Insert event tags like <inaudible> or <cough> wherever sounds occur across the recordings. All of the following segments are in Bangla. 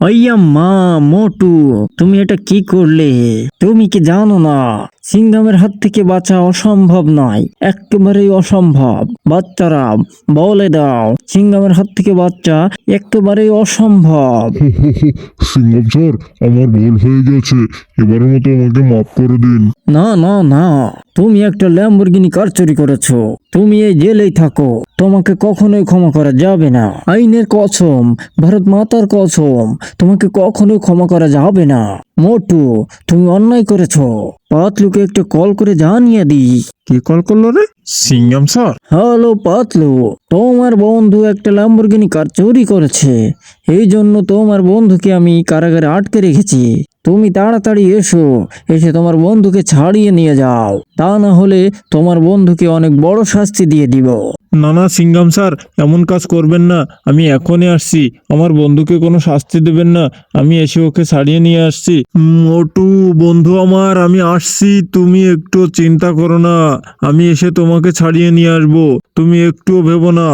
মা মোটু তুমি এটা কি করলে? তুমি কি জানো না সিংহামের হাত থেকে বাঁচা অসম্ভব নয় একেবারেই অসম্ভব। বাচ্চারা বলে দাও সিংহামের হাত থেকে বাচ্চা একেবারেই অসম্ভব। <laughs> সিংহম স্যার আমার ভুল হয়ে গেছে এবারের মতো আমাকে মাফ করে দিন। না না না তুমি একটা ল্যাম্বরগিনি কার চুরি করেছ। তুমি এই জেলেই থাকো। তোমাকে কখনোই ক্ষমা করা যাবে না। আইনের কসম, ভারত মাতার কসম, তোমাকে কখনোই ক্ষমা করা যাবে না। মোটু তুমি অন্যায় করেছ। পাতলুকে একটা কল করে জানিয়ে দিই। কে কল করল রে? সিংহম স্যার। হ্যালো পাতলু তোমার বন্ধু একটা ল্যাম্বরগিনি কার চুরি করেছে। এই জন্য তোমার বন্ধুকে আমি কারাগারে আটকে রেখেছি। তুমি তাড়াতাড়ি এসো এসে তোমার বন্ধুকে ছাড়িয়ে নিয়ে যাও। তা না হলে তোমার বন্ধুকে অনেক বড় শাস্তি দিয়ে দিব। না না সিংগাম স্যার, এমন কাজ করবেন না, আমি এখনই আসছি। আমার বন্ধুকে কোনো শাস্তি দেবেন না, আমি এসে ওকে ছাড়িয়ে নিয়ে আসছি। মোটু, বন্ধু আমার, আমি আসছি, তুমি একটু চিন্তা করো না, আমি এসে তোমাকে ছাড়িয়ে নিয়ে আসব। তুমি একটুও ভেবো না।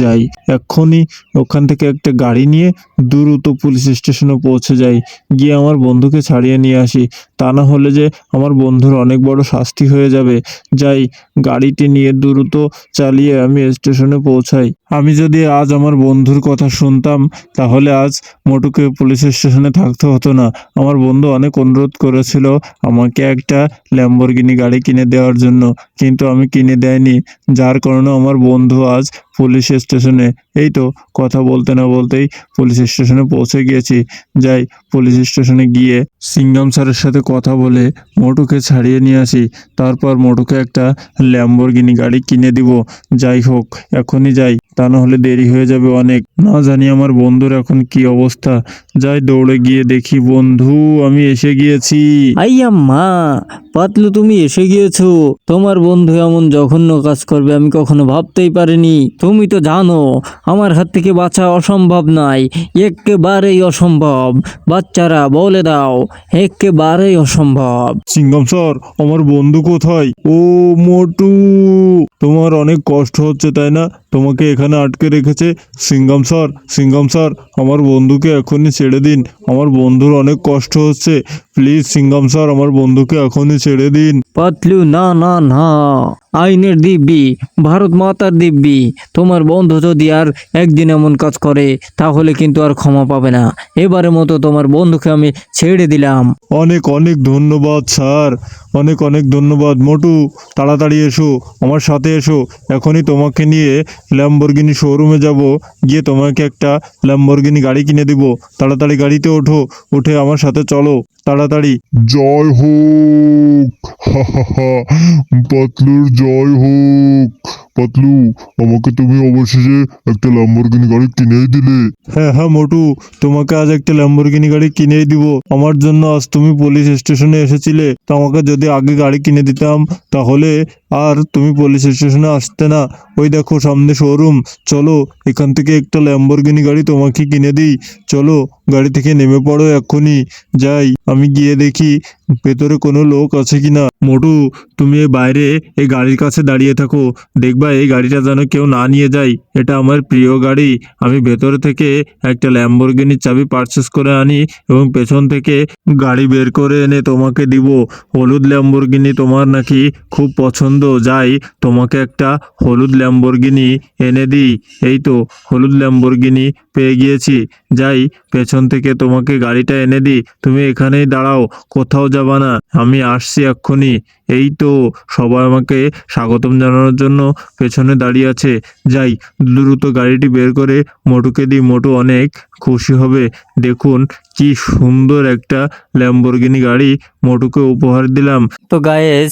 যাই, এক্ষুনি ওখান থেকে একটা গাড়ি নিয়ে দ্রুত পুলিশ স্টেশনে পৌঁছে যাই। গিয়ে আমার বন্ধুকে ছাড়িয়ে নিয়ে আসি। তা না হলে যে আমার বন্ধুর অনেক বড় শাস্তি হয়ে যাবে। যাই, গাড়িটি নিয়ে দ্রুত চালিয়ে আমি স্টেশনে পৌঁছাই। আমি যদি আজ আমার বন্ধুর কথা শুনতাম, তাহলে আজ মোটুকে পুলিশ স্টেশনে থাকতে হতো না। আমার বন্ধু অনেক অনুরোধ করেছিল আমাকে একটা ল্যাম্বরগিনি গাড়ি কিনে দেওয়ার জন্য, কিন্তু আমি কিনে দেয়নি। যার কারণে আমার বন্ধু আজ পুলিশ স্টেশনে। এই তো, কথা বলতে না বলতেই পুলিশ স্টেশনে পৌঁছে গিয়েছি যাই, পুলিশ স্টেশনে গিয়ে সিঙ্গাম স্যারের সাথে কথা বলে মোটুকে ছাড়িয়ে নিয়ে আসি। তারপর মোটুকে একটা ল্যাম্বরগিনি গাড়ি কিনে দিব। যাই হোক, এখনই যাই। তা না হলে দেরি হয়ে যাবে অনেক। না জানি আমার বন্ধুর এখন কি অবস্থা। যাই দৌড়ে গিয়ে দেখি বন্ধু, আমি এসে গিয়েছি। আইয়াম্মা পাতলু তুমি এসে গিয়েছো। তোমার বন্ধু এমন জঘন্য কাজ করবে আমি কখনো ভাবতেই পারিনি। তুমি তো জানো, আমার হাত থেকে বাঁচা অসম্ভব নয় একেবারেই অসম্ভব। বাচ্চারা, বলে দাও, একেবারেই অসম্ভব। সিঙ্গম স্যার, আমার বন্ধু কোথায়? ও, মোটু। তোমার অনেক কষ্ট হচ্ছে, তাই না? তোমাকে এখানে আটকে রেখেছে। সিঙ্গম স্যার সিঙ্গম স্যার, আমার বন্ধুকে এখনই ছেড়ে দিন। আমার বন্ধুর অনেক কষ্ট হচ্ছে। প্লিজ সিঙ্গম স্যার, আমার বন্ধুকে এখনই ছেড়ে দিন। পাতলু না না না। আইনের দিব্যি ভারত মাতার দিব্যি। তোমার বন্ধু যদি আর একদিন এমন কাজ করে তাহলে কিন্তু আর ক্ষমা পাবে না। এবারের মতো তোমার বন্ধুকে আমি ছেড়ে দিলাম। অনেক অনেক ধন্যবাদ স্যার। অনেক অনেক ধন্যবাদ মোটু। তাড়াতাড়ি এসো আমার সাথে এসো। এখনই তোমাকে নিয়ে ল্যাম্বরগিনি শোরুমে যাব। গিয়ে তোমাকে একটা ল্যাম্বরগিনি গাড়ি কিনে দিব। তাড়াতাড়ি গাড়িতে ওঠো উঠে আমার সাথে চলো। তাড়াতাড়ি। জয় হোক। <laughs> পাতলুর জয় হোক। পাতলু, আমাকে তুমি অবশেষে একটা ল্যাম্বরগিনি গাড়ি কিনেই দিলে। হ্যাঁ হ্যাঁ মোটু, তোমাকে আজ একটা ল্যাম্বরগিনি গাড়ি কিনেই দিব। আমার জন্য আজ তুমি পুলিশ স্টেশনে এসেছিলে। তোমাকে যদি আগে গাড়ি কিনে দিতাম, তাহলে আর তুমি পুলিশ স্টেশনে আসতে না, ওই দেখো সামনে শোরুম চলো, এখান থেকে একটা ল্যাম্বরগিনি গাড়ি তোমাকে কিনে দিই, চলো, গাড়ি থেকে নেমে পড়ো এক্ষুনি, যাই, আমি গিয়ে দেখি, ভেতরে কোনো লোক আছে কিনা। মোটু, তুমি বাইরে এই গাড়ির কাছে দাঁড়িয়ে থাকো, দেখবা এই গাড়িটা যেন কেউ না নিয়ে যায়, এটা আমার প্রিয় গাড়ি, আমি ভেতরে থেকে একটা ল্যাম্বরগিনির চাবি পারচেস করে আনি এবং পেছন থেকে গাড়ি বের করে এনে তোমাকে দিব। হলুদ ল্যাম্বরগিনি তোমার নাকি খুব পছন্দ যাই, তোমাকে একটা হলুদ ল্যাম্বরগিনি এনে দিই। এই তো, হলুদ ল্যাম্বরগিনি পেয়ে গিয়েছি। যাই, পেছন থেকে তোমাকে গাড়িটা এনে দিই। তুমি এখানেই দাঁড়াও, কোথাও যাবা না। আমি আসছি এক্ষুনি। এই তো, সবাই আমাকে স্বাগতম জানানোর জন্য পেছনে দাঁড়িয়ে আছে। যাই, দ্রুত গাড়িটি বের করে মোটুকে দিই। মোটু অনেক খুশি হবে। দেখুন কি সুন্দর একটা ল্যাম্বরগিনি গাড়ি মোটুকে উপহার দিলাম। তো গায়েস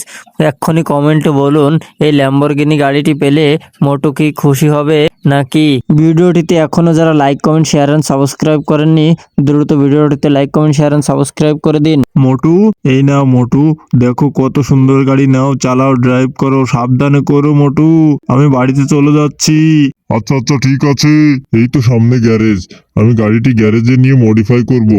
এক্ষুনি কমেন্টে বলুন এই ল্যাম্বরগিনি গাড়িটি পেলে মোটু কি খুশি হবে নাকি? ভিডিওটিতে এখনও যারা like comment share and subscribe করেননি দ্রুত ভিডিওটিতে like comment share and subscribe করে দিন। মোটু এই নাও মোটু দেখো কত সুন্দর গাড়ি নাও চালাও ড্রাইভ করো সাবধানে করো মোটু। আমি বাড়িতে চলে যাচ্ছি। আচ্ছা আচ্ছা ঠিক আছে। এই তো সামনে গ্যারেজ আমি গাড়িটি গ্যারেজে নিয়ে মডিফাই করব।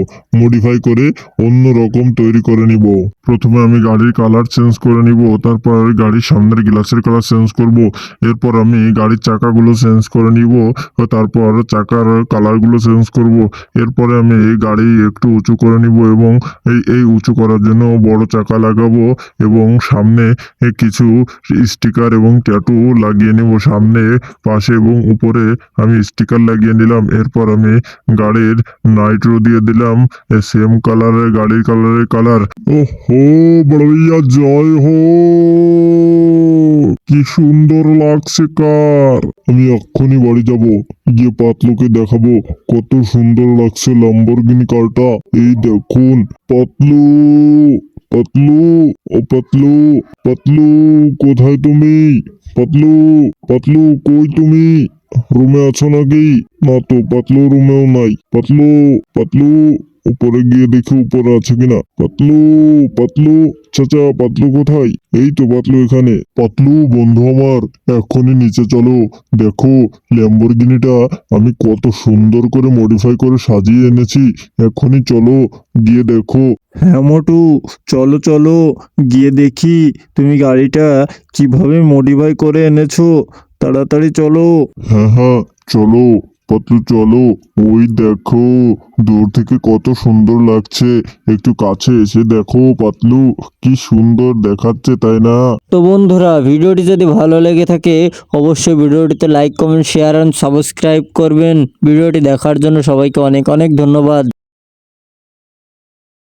মডিফাই করে অন্য রকম তৈরি করে নিব। প্রথমে আমি গাড়ির কালার চেঞ্জ করে নিব, তারপর গাড়ির সামনের গ্লাসের কালার চেঞ্জ করব। এরপর আমি গাড়ির চাকাগুলো চেঞ্জ করে নিব, তারপর চাকার কালারগুলো চেঞ্জ করব। এরপরে আমি এই গাড়ি একটু উঁচু করে নিব এবং এই এই উঁচু করার জন্য বড় চাকা লাগাবো এবং সামনে কিছু স্টিকার এবং ট্যাটু লাগিয়ে নেব সামনে, পাশে এবং উপরে আমি স্টিকার লাগিয়ে নিলাম। এরপর আমি গাড়ির নাইট্রো দিয়ে দিলাম সেম কালারের গাড়ির কালারের কালার ও হো বড় জয় হো! কি সুন্দর লাগছে কার। আমি এক্ষুনি বাড়ি যাব, গিয়ে পাতলুকে দেখাবো কত সুন্দর লাগছে লম্বরগিনি কারটা। এই দেখুন, পাতলু পাতলু, ও পাতলু পাতলু, কোথায় তুমি? পাতলু পাতলু, কই তুমি? রুমে আছো নাকি? না তো, পাতলু রুমেও নাই। পাতলু পাতলু উপরে গিয়ে দেখি উপরে আছে কিনা। পাতলু পাতলু, চাচা, পাতলু কোথায়? এই তো পাতলু এখানে। পাতলু, বন্ধু আমার এখনই নিচে চলো। দেখো, ল্যাম্বরগিনিটা আমি কত সুন্দর করে মডিফাই করে সাজিয়ে এনেছি। এখনই চলো, গিয়ে দেখো। হ্যাঁ মোটু, চলো চলো, গিয়ে দেখি তুমি গাড়িটা কীভাবে মডিফাই করে এনেছো। তাড়াতাড়ি চলো। হ্যাঁ হ্যাঁ চলো পাতলু চলো। ওই দেখো দূর থেকে কত সুন্দর লাগছে। একটু কাছে এসে দেখো পাতলু কি সুন্দর দেখাচ্ছে তাই না? তো বন্ধুরা ভিডিওটি যদি ভালো লেগে থাকে অবশ্যই ভিডিওটিতে like comment share and subscribe করবেন। ভিডিওটি দেখার জন্য সবাইকে অনেক অনেক ধন্যবাদ।